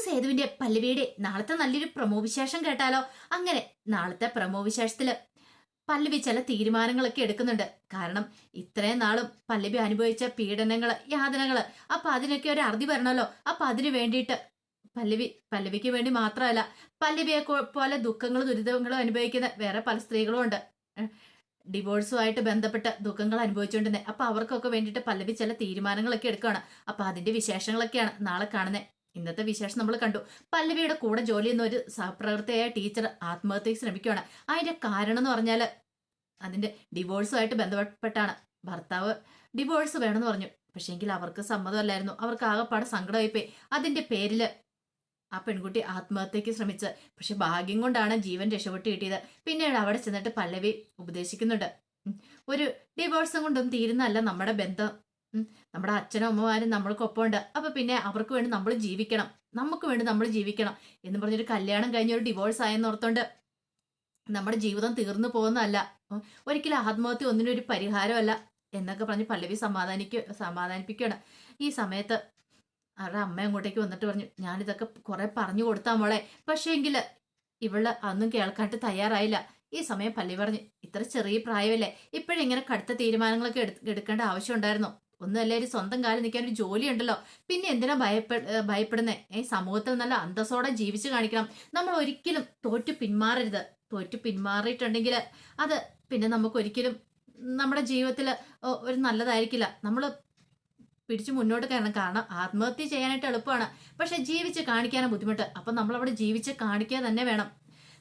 നമുക്ക് സേതുവിന്റെ പല്ലവിയുടെ നാളത്തെ നല്ലൊരു പ്രമോ വിശേഷം കേട്ടാലോ? അങ്ങനെ നാളത്തെ പ്രമോ വിശേഷത്തിൽ പല്ലവി ചില തീരുമാനങ്ങളൊക്കെ എടുക്കുന്നുണ്ട്. കാരണം ഇത്രയും നാളും പല്ലവി അനുഭവിച്ച പീഡനങ്ങൾ യാതനകൾ അപ്പൊ അതിനൊക്കെ ഒരു അറുതി വരണമല്ലോ അപ്പൊ അതിനു വേണ്ടിയിട്ട് പല്ലവി പല്ലവിക്ക് വേണ്ടി മാത്രമല്ല പല്ലവിയെ പോലെ ദുഃഖങ്ങളും ദുരിതങ്ങളും അനുഭവിക്കുന്ന വേറെ പല സ്ത്രീകളും ഉണ്ട്. ഡിവോഴ്സുമായിട്ട് ബന്ധപ്പെട്ട ദുഃഖങ്ങൾ അനുഭവിച്ചുകൊണ്ടിരുന്നത് അപ്പൊ അവർക്കൊക്കെ വേണ്ടിയിട്ട് പല്ലവി ചില തീരുമാനങ്ങളൊക്കെ എടുക്കുകയാണ് അപ്പൊ അതിന്റെ വിശേഷങ്ങളൊക്കെയാണ് നാളെ കാണുന്നത് ഇന്നത്തെ വിശേഷം നമ്മൾ കണ്ടു. പല്ലവിയുടെ കൂടെ ജോലി ചെയ്യുന്ന ഒരു സഹപ്രവർത്തകയായ ടീച്ചർ ആത്മഹത്യ ശ്രമിക്കുകയാണ്. അതിന്റെ കാരണം എന്ന് പറഞ്ഞാൽ അതിന്റെ ഡിവോഴ്സുമായിട്ട് ബന്ധപ്പെട്ടാണ്. ഭർത്താവ് ഡിവോഴ്സ് വേണമെന്ന് പറഞ്ഞു. പക്ഷേങ്കിൽ അവർക്ക് സമ്മതമല്ലായിരുന്നു. അവർക്ക് ആകെപ്പാടെ സങ്കടമായിപ്പോയി. അതിന്റെ പേരിൽ ആ പെൺകുട്ടി ആത്മഹത്യക്ക് ശ്രമിച്ച്. പക്ഷെ ഭാഗ്യം കൊണ്ടാണ് ജീവൻ രക്ഷപ്പെട്ട് കിട്ടിയത്. പിന്നീട് അവിടെ ചെന്നിട്ട് പല്ലവി ഉപദേശിക്കുന്നുണ്ട്. ഒരു ഡിവോഴ്സും കൊണ്ടും തീരുന്നല്ല നമ്മുടെ ബന്ധം. നമ്മുടെ അച്ഛനും അമ്മമാരും നമ്മൾക്കൊപ്പം ഉണ്ട് അപ്പൊ പിന്നെ അവർക്ക് വേണ്ടി നമ്മൾ ജീവിക്കണം. നമുക്ക് വേണ്ടി നമ്മൾ ജീവിക്കണം എന്ന് പറഞ്ഞൊരു കല്യാണം കഴിഞ്ഞ ഒരു ഡിവോഴ്സ് ആയെന്ന് ഓർത്തോണ്ട് നമ്മുടെ ജീവിതം തീർന്നു പോകുന്നതല്ല. ഒരിക്കലും ആത്മഹത്യ ഒന്നിനും ഒരു പരിഹാരമല്ല എന്നൊക്കെ പറഞ്ഞ് പല്ലവി സമാധാനിക്ക സമാധാനിപ്പിക്കുകയാണ് ഈ സമയത്ത് അവരുടെ അമ്മ അങ്ങോട്ടേക്ക് വന്നിട്ട് പറഞ്ഞു ഞാനിതൊക്കെ കുറെ പറഞ്ഞു കൊടുത്താ മോളെ. പക്ഷേ പക്ഷേങ്കിൽ ഇവൾ അന്നും കേൾക്കാട്ട് തയ്യാറായില്ല. ഈ സമയം പല്ലി പറഞ്ഞു ഇത്ര ചെറിയ പ്രായമല്ലേ? ഇപ്പോഴിങ്ങനെ കടുത്ത തീരുമാനങ്ങളൊക്കെ എടു- എടുക്കേണ്ട ആവശ്യം ഉണ്ടായിരുന്നു? ഒന്നുമല്ല ഒരു സ്വന്തം കാലം നിൽക്കാൻ ഒരു ജോലി ഉണ്ടല്ലോ പിന്നെ എന്തിനാ ഭയപ്പെ ഏഹ് ഭയപ്പെടുന്നേ? ഈ സമൂഹത്തിൽ നല്ല അന്തസ്സോടെ ജീവിച്ചു കാണിക്കണം. നമ്മൾ ഒരിക്കലും തോറ്റു പിന്മാറരുത്. തോറ്റു പിന്മാറിയിട്ടുണ്ടെങ്കിൽ അത് പിന്നെ നമുക്ക് ഒരിക്കലും നമ്മുടെ ജീവിതത്തിൽ ഒരു നല്ലതായിരിക്കില്ല. നമ്മൾ പിടിച്ചു മുന്നോട്ട് കയറണം. കാരണം ആത്മഹത്യ ചെയ്യാനായിട്ട് എളുപ്പമാണ്. പക്ഷെ ജീവിച്ച് കാണിക്കാനും ബുദ്ധിമുട്ട്. അപ്പം നമ്മളവിടെ ജീവിച്ച് കാണിക്കുക തന്നെ വേണം.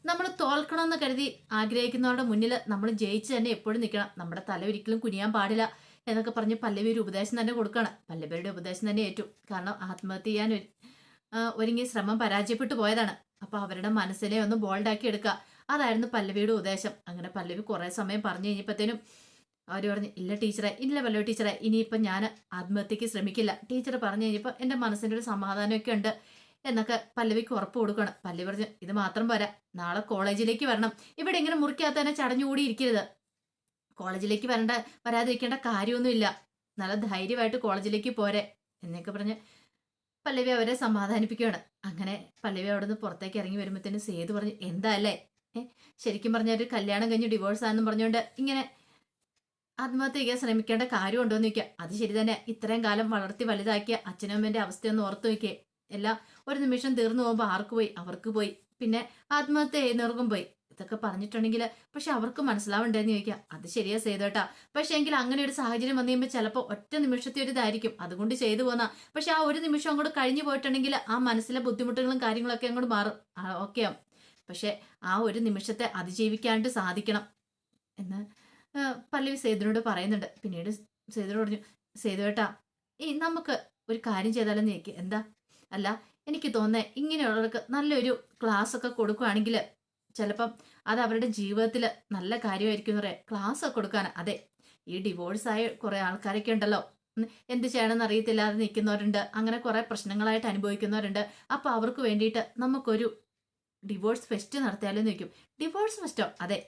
നമ്മൾ തോൽക്കണമെന്ന് കരുതി ആഗ്രഹിക്കുന്നവരുടെ മുന്നിൽ നമ്മൾ ജയിച്ച് തന്നെ എപ്പോഴും നിൽക്കണം. നമ്മുടെ തല ഒരിക്കലും കുനിയാൻ പാടില്ല. എന്നൊക്കെ പറഞ്ഞ് പല്ലവി ഒരു ഉപദേശം തന്നെ കൊടുക്കണം. പല്ലവിയുടെ ഉപദേശം തന്നെ ഏറ്റു. കാരണം ആത്മഹത്യ ചെയ്യാൻ ഒരുങ്ങി ശ്രമം പരാജയപ്പെട്ടു പോയതാണ്. അപ്പൊ അവരുടെ മനസ്സിനെ ഒന്ന് ബോൾഡാക്കി എടുക്കുക അതായിരുന്നു പല്ലവിയുടെ ഉപദേശം. അങ്ങനെ പല്ലവി കുറെ സമയം പറഞ്ഞു കഴിഞ്ഞപ്പോഴത്തേനും അവർ പറഞ്ഞു ഇല്ല ടീച്ചറെ ഇല്ല പല്ലവി ടീച്ചറെ ഇനിയിപ്പം ഞാൻ ആത്മഹത്യക്ക് ശ്രമിക്കില്ല. ടീച്ചർ പറഞ്ഞു കഴിഞ്ഞപ്പോൾ എന്റെ മനസ്സിന്റെ ഒരു സമാധാനമൊക്കെ ഉണ്ട് എന്നൊക്കെ പല്ലവിക്ക് ഉറപ്പ് കൊടുക്കണം. പല്ലവി പറഞ്ഞു ഇത് മാത്രം പോരാ. നാളെ കോളേജിലേക്ക് വരണം. ഇവിടെ ഇങ്ങനെ മുറിക്കകത്ത് തന്നെ ചടഞ്ഞുകൂടി ഇരിക്കരുത് കോളേജിലേക്ക് വരണ്ട വരാതിരിക്കേണ്ട കാര്യമൊന്നുമില്ല. നല്ല ധൈര്യമായിട്ട് കോളേജിലേക്ക് പോരെ എന്നൊക്കെ പറഞ്ഞ് പല്ലവി അവരെ സമാധാനിപ്പിക്കുകയാണ്. അങ്ങനെ പല്ലവി അവിടെ നിന്ന് പുറത്തേക്ക് ഇറങ്ങി വരുമ്പോഴത്തേനും സേതു പറഞ്ഞു എന്താ അല്ലേ? ശരിക്കും പറഞ്ഞ ഒരു കല്യാണം കഴിഞ്ഞ് ഡിവോഴ്സ് ആണെന്ന് പറഞ്ഞുകൊണ്ട് ഇങ്ങനെ ആത്മഹത്യ ചെയ്യാൻ ശ്രമിക്കേണ്ട കാര്യമുണ്ടോ എന്ന് ചോദിക്കുക അത് ശരി തന്നെ ഇത്രയും കാലം വളർത്തി വലുതാക്കിയ അച്ഛനും അമ്മേന്റെ അവസ്ഥയൊന്ന് ഓർത്തു നോക്കിയേ. എല്ലാം ഒരു നിമിഷം തീർന്നു പോകുമ്പോൾ ആർക്ക് പോയി? അവർക്ക് പോയി. പിന്നെ ആത്മഹത്യ ചെയ്യുന്നവർക്കും പോയി. ഇതൊക്കെ പറഞ്ഞിട്ടുണ്ടെങ്കിൽ പക്ഷെ അവർക്ക് മനസ്സിലാവണ്ടെന്ന് ചോദിക്കാം. അത് ശരിയാ ചെയ്തോട്ടാ പക്ഷെ എങ്കിൽ അങ്ങനെ ഒരു സാഹചര്യം വന്നു കഴിയുമ്പോൾ ചിലപ്പോൾ ഒറ്റ നിമിഷത്തെ ഒരു ഇതായിരിക്കും. അതുകൊണ്ട് ചെയ്തു പോന്നാ. പക്ഷെ ആ ഒരു നിമിഷം അങ്ങോട്ട് കഴിഞ്ഞു പോയിട്ടുണ്ടെങ്കിൽ ആ മനസ്സിലെ ബുദ്ധിമുട്ടുകളും കാര്യങ്ങളൊക്കെ അങ്ങോട്ട് മാറും. ഓക്കെ പക്ഷെ ആ ഒരു നിമിഷത്തെ അതിജീവിക്കാണ്ട് സാധിക്കണം എന്ന് പല്ലവി സേതുവിനോട് പറയുന്നുണ്ട്. പിന്നീട് സേതു പറഞ്ഞു സേതുവേട്ടാ ഈ നമുക്ക് ഒരു കാര്യം ചെയ്താലും നീക്കി എന്താ? അല്ല എനിക്ക് തോന്നുന്നത് ഇങ്ങനെയുള്ളവർക്ക് നല്ലൊരു ക്ലാസ് ഒക്കെ കൊടുക്കുകയാണെങ്കിൽ ചിലപ്പം അത് അവരുടെ ജീവിതത്തിൽ നല്ല കാര്യമായിരിക്കും എന്ന് പറയാം. ക്ലാസ് ഒക്കെ കൊടുക്കാൻ അതെ. ഈ ഡിവോഴ്സ് ആയ കുറെ ആൾക്കാരൊക്കെ ഉണ്ടല്ലോ. എന്ത് ചെയ്യണമെന്ന് അറിയത്തില്ലാതെ നിൽക്കുന്നവരുണ്ട്. അങ്ങനെ കുറേ പ്രശ്നങ്ങളായിട്ട് അനുഭവിക്കുന്നവരുണ്ട്. അപ്പൊ അവർക്ക് വേണ്ടിയിട്ട് നമുക്കൊരു ഡിവോഴ്സ് ഫെസ്റ്റ് നടത്തിയാലും ചോദിക്കും. ഡിവോഴ്സ് ഫെസ്റ്റോ അതെ.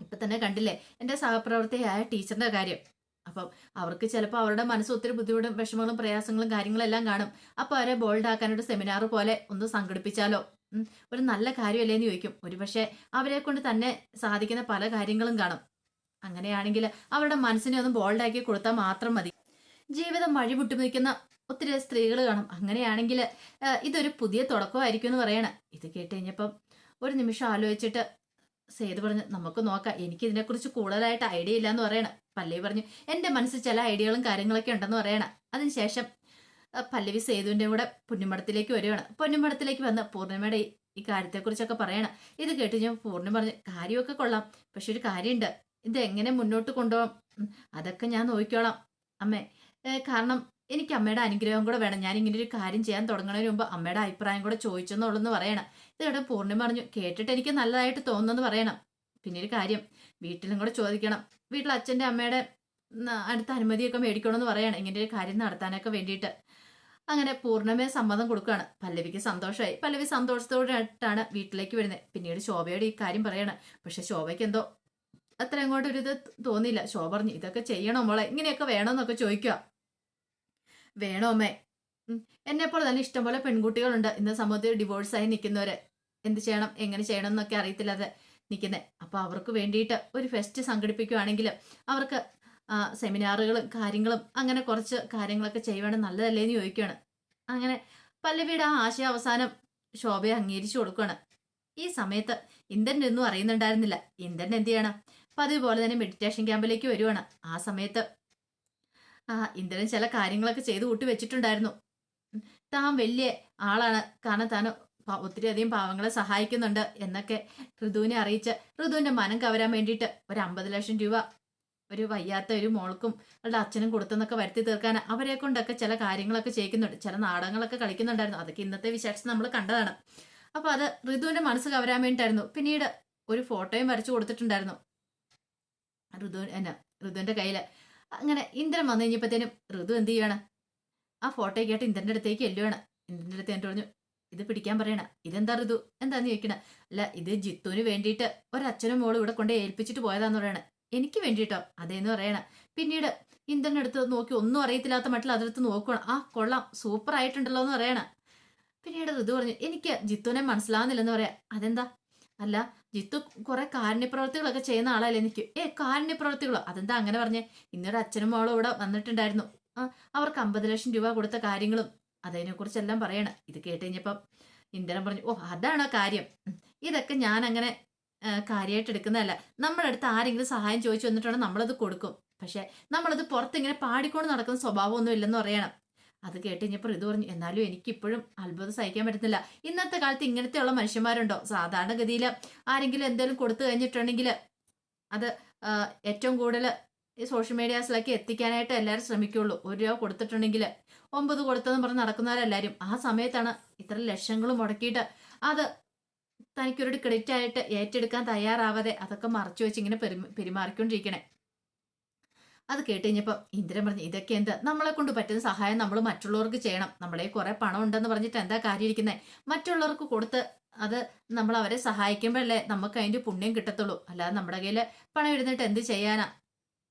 ഇപ്പൊ തന്നെ കണ്ടില്ലേ? എന്റെ സഹപ്രവർത്തകയായ ടീച്ചറിന്റെ കാര്യം. അപ്പം അവർക്ക് ചിലപ്പോൾ അവരുടെ മനസ്സ് ഒത്തിരി ബുദ്ധിമുട്ടും വിഷമങ്ങളും പ്രയാസങ്ങളും കാര്യങ്ങളെല്ലാം കാണും. അപ്പൊ അവരെ ബോൾഡ് ആക്കാനൊരു സെമിനാർ പോലെ ഒന്ന് സംഘടിപ്പിച്ചാലോ? ഒരു നല്ല കാര്യമല്ലേ എന്ന് ചോദിക്കും. ഒരുപക്ഷെ അവരെ കൊണ്ട് തന്നെ സാധിക്കുന്ന പല കാര്യങ്ങളും കാണും. അങ്ങനെയാണെങ്കിൽ അവരുടെ മനസ്സിനെ ഒന്ന് ബോൾഡാക്കി കൊടുത്താൽ മാത്രം മതി. ജീവിതം വഴിപുട്ടി നിൽക്കുന്ന ഒത്തിരി സ്ത്രീകൾ കാണും. അങ്ങനെയാണെങ്കിൽ ഇതൊരു പുതിയ തുടക്കമായിരിക്കും എന്ന് പറയണേ. ഇത് കേട്ട് കഴിഞ്ഞപ്പം ഒരു നിമിഷം ആലോചിച്ചിട്ട് സേതു പറഞ്ഞു നമുക്ക് നോക്കാം. എനിക്ക് ഇതിനെക്കുറിച്ച് കൂടുതലായിട്ട് ഐഡിയ ഇല്ല എന്ന് പറയണം. പല്ലവി പറഞ്ഞു എന്റെ മനസ്സിൽ ചില ഐഡിയകളും കാര്യങ്ങളൊക്കെ ഉണ്ടെന്ന് പറയണം. അതിനുശേഷം പല്ലവി സേതുവിന്റെ കൂടെ പൊന്നുമടത്തിലേക്ക് വരികയാണ്. പൊന്നുമടത്തിലേക്ക് വന്ന് പൂർണിമയുടെ ഈ- കാര്യത്തെക്കുറിച്ചൊക്കെ പറയണം. ഇത് കേട്ട് ഞാൻ പൂർണി പറഞ്ഞു കാര്യമൊക്കെ കൊള്ളാം പക്ഷെ ഒരു കാര്യമുണ്ട്. ഇത് എങ്ങനെ മുന്നോട്ട് കൊണ്ടുപോകാം? അതൊക്കെ ഞാൻ നോക്കിക്കോളാം അമ്മേ. കാരണം എനിക്ക് അമ്മയുടെ അനുഗ്രഹം കൂടെ വേണം. ഞാൻ ഇങ്ങനെ ഒരു കാര്യം ചെയ്യാൻ തുടങ്ങുന്നതിന് മുമ്പ് അമ്മയുടെ അഭിപ്രായം കൂടെ ചോദിച്ചെന്നുള്ളെന്ന് പറയണം. ഇതിവിടെ പൂർണിമ പറഞ്ഞു കേട്ടിട്ട് എനിക്ക് നല്ലതായിട്ട് തോന്നുന്നെന്ന് പറയണം. പിന്നെ ഒരു കാര്യം വീട്ടിലും കൂടെ ചോദിക്കണം. വീട്ടിൽ അച്ഛന്റെ അമ്മയുടെ അടുത്ത അനുമതിയൊക്കെ മേടിക്കണമെന്ന് പറയണം. ഇങ്ങനെ ഒരു കാര്യം നടത്താനൊക്കെ വേണ്ടിയിട്ട്. അങ്ങനെ പൂർണമേ സമ്മതം കൊടുക്കുകയാണ്. പല്ലവിക്ക് സന്തോഷമായി പല്ലവി സന്തോഷത്തോടായിട്ടാണ് വീട്ടിലേക്ക് വരുന്നത്. പിന്നീട് ശോഭയോട് ഈ കാര്യം പറയാണ്. പക്ഷെ ശോഭയ്ക്ക് എന്തോ അത്ര അങ്ങോട്ട് ഒരു ഇത് തോന്നിയില്ല. ശോഭ പറഞ്ഞു ഇതൊക്കെ ചെയ്യണോ മോളെ? ഇങ്ങനെയൊക്കെ വേണമെന്നൊക്കെ ചോദിക്കുക വേണോ അമ്മേ? എന്നെപ്പോലെ തന്നെ ഇഷ്ടംപോലെ പെൺകുട്ടികളുണ്ട്. ഇന്ന് സമൂഹത്തിൽ ഡിവോഴ്സായി നിൽക്കുന്നവര്. എന്ത് ചെയ്യണം? എങ്ങനെ ചെയ്യണം എന്നൊക്കെ അറിയത്തില്ലാതെ നിൽക്കുന്നത് അപ്പോൾ അവർക്ക് വേണ്ടിയിട്ട് ഒരു ഫെസ്റ്റ് സംഘടിപ്പിക്കുകയാണെങ്കിൽ അവർക്ക് സെമിനാറുകളും കാര്യങ്ങളും അങ്ങനെ കുറച്ച് കാര്യങ്ങളൊക്കെ ചെയ്യുവാണെങ്കിൽ നല്ലതല്ലേ എന്ന് ചോദിക്കുകയാണ് അങ്ങനെ പല്ലവിയുടെ ആ ആശയ അവസാനം ശോഭയെ അംഗീകരിച്ചു കൊടുക്കുകയാണ് ഈ സമയത്ത് ഇന്ദ്രൻ ഒന്നും അറിയുന്നുണ്ടായിരുന്നില്ല. ഇന്ദ്രൻ എന്ത് ചെയ്യണം? പതിവ് പോലെ തന്നെ മെഡിറ്റേഷൻ ക്യാമ്പിലേക്ക് വരുവാണ്. ആ സമയത്ത് ആ ഇന്ദ്രൻ ചില കാര്യങ്ങളൊക്കെ ചെയ്തു കൂട്ടി വെച്ചിട്ടുണ്ടായിരുന്നു. താൻ വലിയ ആളാണ്. കാരണം താൻ ഒത്തിരി ഒത്തിരിയധികം പാവങ്ങളെ സഹായിക്കുന്നുണ്ട് എന്നൊക്കെ ഋതുവിനെ അറിയിച്ച് ഋതുവിന്റെ മനം കവരാൻ വേണ്ടിയിട്ട് ഒരു അമ്പത് ലക്ഷം രൂപ ഒരു വയ്യാത്ത ഒരു മോൾക്കും അവളുടെ അച്ഛനും കൊടുത്തെന്നൊക്കെ വരുത്തി തീർക്കാൻ അവരെ കൊണ്ടൊക്കെ ചില കാര്യങ്ങളൊക്കെ ചെയ്യിക്കുന്നുണ്ട്. ചില നാടകങ്ങളൊക്കെ കളിക്കുന്നുണ്ടായിരുന്നു. അതൊക്കെ ഇന്നത്തെ വിശേഷം നമ്മൾ കണ്ടതാണ്. അപ്പൊ അത് ഋതുവിന്റെ മനസ്സ് കവരാൻ വേണ്ടിയിട്ടായിരുന്നു. പിന്നീട് ഒരു ഫോട്ടോയും വരച്ചു കൊടുത്തിട്ടുണ്ടായിരുന്നു. ഋതു എന്നാ ഋതുവിന്റെ കയ്യിൽ. അങ്ങനെ ഇന്ദ്രൻ വന്നു കഴിഞ്ഞപ്പോഴത്തേനും ഋതു എന്ത് ചെയ്യാണ് ആ ഫോട്ടോ കേട്ട് ഇന്ദ്രന്റെ അടുത്തേക്ക് എല്ലുവാണ് ഇന്ദ്രന്റെ അടുത്ത് എന്നിട്ട് പറഞ്ഞു ഇത് പിടിക്കാൻ പറയണ. ഇതെന്താ ഋതു? എന്താന്ന് ചോദിക്കണ? അല്ല ഇത് ജിത്തുവിന് വേണ്ടിയിട്ട് ഒരച്ഛനും മോളും ഇവിടെ കൊണ്ട് ഏൽപ്പിച്ചിട്ട് പോയതാന്ന് പറയണ. എനിക്ക് വേണ്ടിയിട്ടോ? അതേന്ന് പറയണ. പിന്നീട് ഇന്ദ്രന്റെ അടുത്ത് നോക്കി ഒന്നും അറിയത്തില്ലാത്ത മട്ടിൽ അതെടുത്ത് നോക്കണം ആ കൊള്ളാം. സൂപ്പർ ആയിട്ടുണ്ടല്ലോ എന്ന് പറയണ. പിന്നീട് ഋതു പറഞ്ഞു എനിക്ക് ജിത്തുവിനെ മനസ്സിലാവുന്നില്ലെന്ന് പറയാം. അതെന്താ? അല്ല ജിത്തു കുറെ കാരുണ്യപ്രവർത്തികളൊക്കെ ചെയ്യുന്ന ആളല്ലേ എനിക്ക്. ഏ കാരുണ്യപ്രവർത്തികളോ? അതെന്താ അങ്ങനെ പറഞ്ഞേ? ഇന്നൊരു അച്ഛനും മോളും ഇവിടെ വന്നിട്ടുണ്ടായിരുന്നു. അവർക്ക് അമ്പത് ലക്ഷം രൂപ കൊടുത്ത കാര്യങ്ങളും അതിനെ കുറിച്ചെല്ലാം പറയണം. ഇത് കേട്ട് കഴിഞ്ഞപ്പം ഇന്ദ്രൻ പറഞ്ഞു ഓ അതാണ് കാര്യം? ഇതൊക്കെ ഞാൻ അങ്ങനെ കാര്യമായിട്ട് എടുക്കുന്നതല്ല. നമ്മുടെ അടുത്ത് ആരെങ്കിലും സഹായം ചോദിച്ചു വന്നിട്ടുണ്ടെങ്കിൽ നമ്മളത് കൊടുക്കും. പക്ഷെ നമ്മളത് പുറത്തിങ്ങനെ പാടിക്കൊണ്ട് നടക്കുന്ന സ്വഭാവമൊന്നും ഇല്ലെന്ന് പറയണം. അത് കേട്ട് കഴിഞ്ഞപ്പോൾ ഇത് പറഞ്ഞു എന്നാലും എനിക്കിപ്പോഴും അത്ഭുതം സഹിക്കാൻ പറ്റുന്നില്ല. ഇന്നത്തെ കാലത്ത് ഇങ്ങനത്തെയുള്ള മനുഷ്യന്മാരുണ്ടോ? സാധാരണഗതിയിൽ ആരെങ്കിലും എന്തെങ്കിലും കൊടുത്തു കഴിഞ്ഞിട്ടുണ്ടെങ്കിൽ അത് ഏറ്റവും കൂടുതൽ ഈ സോഷ്യൽ മീഡിയാസിലൊക്കെ എത്തിക്കാനായിട്ട് എല്ലാവരും ശ്രമിക്കുള്ളൂ. ഒരു രൂപ കൊടുത്തിട്ടുണ്ടെങ്കിൽ ഒമ്പത് കൊടുത്തതെന്ന് പറഞ്ഞ് നടക്കുന്നവരെല്ലാവരും ആ സമയത്താണ് ഇത്ര ലക്ഷങ്ങൾ മുടക്കിയിട്ട് അത് തനിക്കൊരു ക്രെഡിറ്റ് ആയിട്ട് ഏറ്റെടുക്കാൻ തയ്യാറാവാതെ അതൊക്കെ മറച്ചു വെച്ച് ഇങ്ങനെ പെരുമ- പെരുമാറിക്കൊണ്ടിരിക്കണേ. അത് കേട്ട് കഴിഞ്ഞപ്പോൾ ഇന്ദ്രൻ പറഞ്ഞു ഇതൊക്കെ എന്താ? നമ്മളെ കൊണ്ട് പറ്റുന്ന സഹായം നമ്മൾ മറ്റുള്ളവർക്ക് ചെയ്യണം. നമ്മളെ കുറെ പണം ഉണ്ടെന്ന് പറഞ്ഞിട്ട് എന്താ കാര്യം ഇരിക്കുന്നത് മറ്റുള്ളവർക്ക് കൊടുത്ത് അത് നമ്മൾ അവരെ സഹായിക്കുമ്പോഴല്ലേ നമുക്ക് അതിന്റെ പുണ്യം കിട്ടത്തുള്ളൂ. അല്ലാതെ നമ്മുടെ കയ്യിൽ പണം ഇരുന്നിട്ട് എന്ത് ചെയ്യാനാ?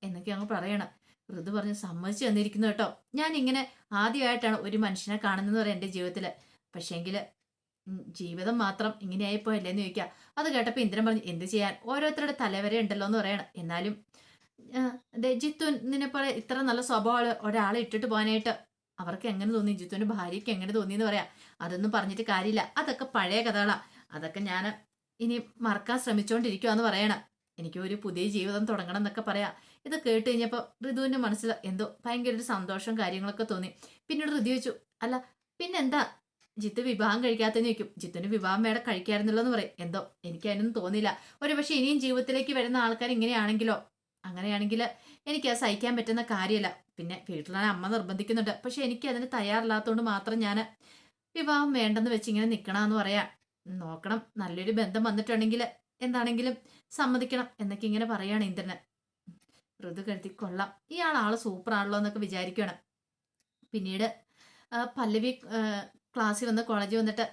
എന്നൊക്കെ അങ്ങ് പറയണം. ഋതു പറഞ്ഞ് സമ്മതിച്ചു തന്നിരിക്കുന്നു കേട്ടോ. ഞാൻ ഇങ്ങനെ ആദ്യമായിട്ടാണ് ഒരു മനുഷ്യനെ കാണുന്നതെന്ന് പറയാം എന്റെ ജീവിതത്തിൽ പക്ഷേങ്കിൽ ജീവിതം മാത്രം ഇങ്ങനെയായിപ്പോയല്ലേ എന്ന് ചോദിക്കുക അത് കേട്ടപ്പോൾ ഇന്ദ്രൻ പറഞ്ഞു എന്ത് ചെയ്യാൻ? ഓരോരുത്തരുടെ തലവരെ ഉണ്ടല്ലോ എന്ന് പറയണം. എന്നാലും ജിത്തുവിനെ പോലെ ഇത്ര നല്ല സ്വഭാവം ഒരാളെ ഇട്ടിട്ട് പോകാനായിട്ട് അവർക്ക് എങ്ങനെ തോന്നി? ജിത്തുവിന്റെ ഭാര്യയ്ക്ക് എങ്ങനെ തോന്നി എന്ന് പറയാം. അതൊന്നും പറഞ്ഞിട്ട് കാര്യമില്ല. അതൊക്കെ പഴയ കഥകളാ. അതൊക്കെ ഞാൻ ഇനി മറക്കാൻ ശ്രമിച്ചുകൊണ്ടിരിക്കുവാന്ന് പറയണം. എനിക്ക് ഒരു പുതിയ ജീവിതം തുടങ്ങണം എന്നൊക്കെ പറയാം. ഇത് കേട്ട് കഴിഞ്ഞപ്പോൾ ഋതുവിന്റെ മനസ്സിൽ എന്തോ ഭയങ്കര ഒരു സന്തോഷവും കാര്യങ്ങളൊക്കെ തോന്നി. പിന്നീട് ഋതു ചോദിച്ചു അല്ല പിന്നെന്താ? ജിത്ത് വിവാഹം കഴിക്കാത്തതിന് ചോദിക്കും ജിത്തിന് വിവാഹം വേണം കഴിക്കാറുണ്ടല്ലോ എന്ന് പറയും. എന്തോ എനിക്ക് അതിനൊന്നും തോന്നില്ല ഒരു പക്ഷെ ഇനിയും ജീവിതത്തിലേക്ക് വരുന്ന ആൾക്കാർ ഇങ്ങനെയാണെങ്കിലോ? അങ്ങനെയാണെങ്കിൽ എനിക്ക് അത് സഹിക്കാൻ പറ്റുന്ന കാര്യമല്ല. പിന്നെ വീട്ടിലാണ് അമ്മ നിർബന്ധിക്കുന്നുണ്ട്. പക്ഷെ എനിക്ക് അതിന് തയ്യാറില്ലാത്തതുകൊണ്ട് മാത്രം ഞാൻ വിവാഹം വേണ്ടെന്ന് വെച്ച് ഇങ്ങനെ നിൽക്കണമെന്ന് പറയാം. നോക്കണം നല്ലൊരു ബന്ധം വന്നിട്ടുണ്ടെങ്കിൽ എന്താണെങ്കിലും സമ്മതിക്കണം എന്നൊക്കെ ഇങ്ങനെ പറയാണ് ഇന്ദ്രന്. ഋതു കരുതി കൊള്ളാം ഇയാൾ ആൾ സൂപ്പർ ആണല്ലോ എന്നൊക്കെ വിചാരിക്കുകയാണ് പിന്നീട് പല്ലവി ക്ലാസ്സിൽ വന്ന് കോളേജിൽ വന്നിട്ട്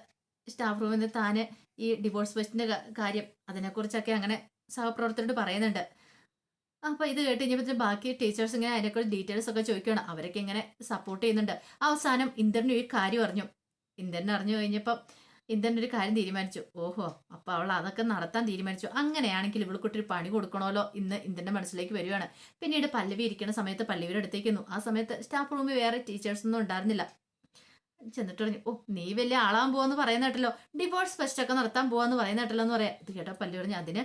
സ്റ്റാഫ് റൂമിൽ നിന്ന് താന് ഈ ഡിവോഴ്സ് ഫെസ്റ്റിന്റെ കാര്യം അതിനെക്കുറിച്ചൊക്കെ അങ്ങനെ സഹപ്രവർത്തകരോട് പറയുന്നുണ്ട്. അപ്പൊ ഇത് കേട്ട് കഴിഞ്ഞപ്പോൾ ബാക്കി ടീച്ചേഴ്സ് ഇങ്ങനെ അതിനെക്കുറിച്ച് ഡീറ്റെയിൽസ് ഒക്കെ ചോദിക്കുകയാണ് അവരൊക്കെ ഇങ്ങനെ സപ്പോർട്ട് ചെയ്യുന്നുണ്ട്. അവസാനം ഇന്ദ്രന് ഒരു കാര്യം അറിഞ്ഞു. ഇന്ദ്രൻ അറിഞ്ഞു കഴിഞ്ഞപ്പം ഇന്ദ്രൻ ഒരു കാര്യം തീരുമാനിച്ചു. ഓഹോ അപ്പൊ അവൾ അതൊക്കെ നടത്താൻ തീരുമാനിച്ചു. അങ്ങനെയാണെങ്കിൽ ഇവൾക്കൊട്ടൊരു പണി കൊടുക്കണമല്ലോ ഇന്ന് ഇന്ദ്രന്റെ മനസ്സിലേക്ക് വരികയാണ് പിന്നീട് പല്ലവി ഇരിക്കുന്ന സമയത്ത് പല്ലവിയുടെ അടുത്തേക്കുന്നു ആ സമയത്ത് സ്റ്റാഫ് റൂമിൽ വേറെ ടീച്ചേഴ്സ് ഒന്നും ഉണ്ടായിരുന്നില്ല. ചെന്നിട്ട് പറഞ്ഞു ഓ നീ വലിയ ആളാൻ പോവാന്ന് പറയുന്ന കേട്ടല്ലോ. ഡിവോഴ്സ് ഫെസ്റ്റ് ഒക്കെ നടത്താൻ പോവാന്ന് പറയുന്ന കേട്ടല്ലോ എന്ന് പറയാം. ഇത് കേട്ടോ പല്ലു പറഞ്ഞു അതിന്.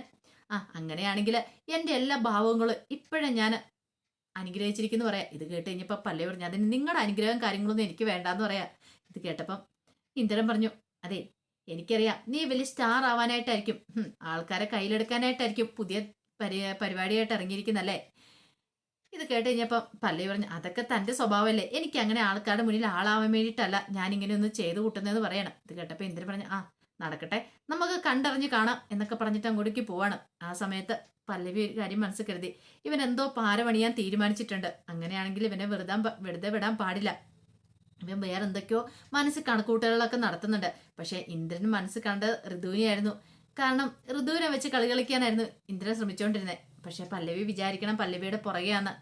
ആ അങ്ങനെയാണെങ്കിൽ എന്റെ എല്ലാ ഭാവങ്ങളും ഇപ്പോഴും ഞാൻ അനുഗ്രഹിച്ചിരിക്കുന്നു പറയാം. ഇത് കേട്ട് കഴിഞ്ഞപ്പോൾ പല്ലു പറഞ്ഞു അതിന് നിങ്ങളുടെ അനുഗ്രഹം കാര്യങ്ങളൊന്നും എനിക്ക് വേണ്ടാന്ന് പറയാം. ഇത് കേട്ടപ്പം ഇന്ദ്രൻ പറഞ്ഞു അതെ എനിക്കറിയാം. നീ വലിയ സ്റ്റാർ ആവാനായിട്ടായിരിക്കും ആൾക്കാരെ കയ്യിലെടുക്കാനായിട്ടായിരിക്കും പുതിയ പരി പരിപാടിയായിട്ട് ഇറങ്ങിയിരിക്കുന്നല്ലേ? ഇത് കേട്ട് കഴിഞ്ഞപ്പം പല്ലവി പറഞ്ഞു അതൊക്കെ തന്റെ സ്വഭാവമല്ലേ. എനിക്ക് അങ്ങനെ ആൾക്കാരുടെ മുന്നിൽ ആളാവാൻ വേണ്ടിയിട്ടല്ല ഞാൻ ഇങ്ങനെ ഒന്ന് ചെയ്ത് കൂട്ടുന്നതെന്ന് പറയണം. ഇത് കേട്ടപ്പോൾ ഇന്ദ്രൻ പറഞ്ഞു ആ നടക്കട്ടെ. നമുക്ക് കണ്ടറിഞ്ഞ് കാണാം എന്നൊക്കെ പറഞ്ഞിട്ട് അങ്ങോട്ടേക്ക് പോവാണ്. ആ സമയത്ത് പല്ലവി കാര്യം മനസ്സിൽ കരുതി ഇവൻ എന്തോ പാര പണിയാൻ തീരുമാനിച്ചിട്ടുണ്ട്. അങ്ങനെയാണെങ്കിൽ ഇവനെ വെറുതെ വെറുതെ വിടാൻ പാടില്ല. ഇവൻ വേറെ എന്തൊക്കെയോ മനസ്സിൽ കണക്കൂട്ടലുകളൊക്കെ നടത്തുന്നുണ്ട്. പക്ഷെ ഇന്ദ്രൻ മനസ്സിൽ കണ്ട് ഋതുവിനെയായിരുന്നു. കാരണം ഋതുവിനെ വെച്ച് കളി കളിക്കാനായിരുന്നു ഇന്ദ്രൻ ശ്രമിച്ചുകൊണ്ടിരുന്നത്. പക്ഷെ പല്ലവി വിചാരിക്കണം പല്ലവിയുടെ പുറകെയാണ്.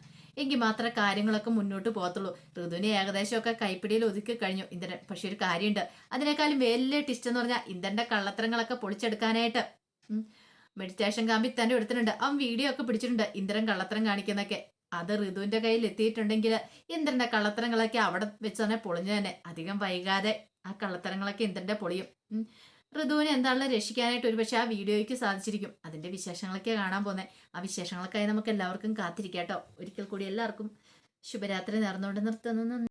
എങ്കിൽ മാത്രമേ കാര്യങ്ങളൊക്കെ മുന്നോട്ട് പോകത്തുള്ളൂ. ഋതുവിനെ ഏകദേശമൊക്കെ കൈപ്പിടിയിൽ ഒതുക്കി കഴിഞ്ഞു ഇന്ദ്രൻ. പക്ഷെ ഒരു കാര്യമുണ്ട്. അതിനേക്കാളും വലിയ ടിസ്റ്റ് എന്ന് പറഞ്ഞാൽ ഇന്ദ്രന്റെ കള്ളത്തരങ്ങളൊക്കെ പൊളിച്ചെടുക്കാനായിട്ട്. മെഡിറ്റേഷൻ കാമ്പി തന്നെ എടുത്തിട്ടുണ്ട് അവൻ വീഡിയോ ഒക്കെ പിടിച്ചിട്ടുണ്ട് ഇന്ദ്രൻ കള്ളത്തരം കാണിക്കുന്നൊക്കെ. അത് ഋതുവിന്റെ കയ്യിൽ എത്തിയിട്ടുണ്ടെങ്കിൽ ഇന്ദ്രന്റെ കള്ളത്തരങ്ങളൊക്കെ അവിടെ വെച്ച് തന്നെ പൊളിഞ്ഞു തന്നെ. അധികം വൈകാതെ ആ കള്ളത്തരങ്ങളൊക്കെ ഇന്ദ്രന്റെ പൊളിയും. ഋതുവിനെ എന്താണല്ലോ രക്ഷിക്കാനായിട്ട് ഒരുപക്ഷെ ആ വീഡിയോയ്ക്ക് സാധിച്ചിരിക്കും. അതിന്റെ വിശേഷങ്ങളൊക്കെ കാണാൻ പോകുന്നത് ആ വിശേഷങ്ങൾക്കായി നമുക്ക് എല്ലാവർക്കും കാത്തിരിക്കാം കേട്ടോ ഒരിക്കൽ കൂടി എല്ലാവർക്കും ശുഭരാത്രി നേർന്നുകൊണ്ട് നിർത്തുന്നു.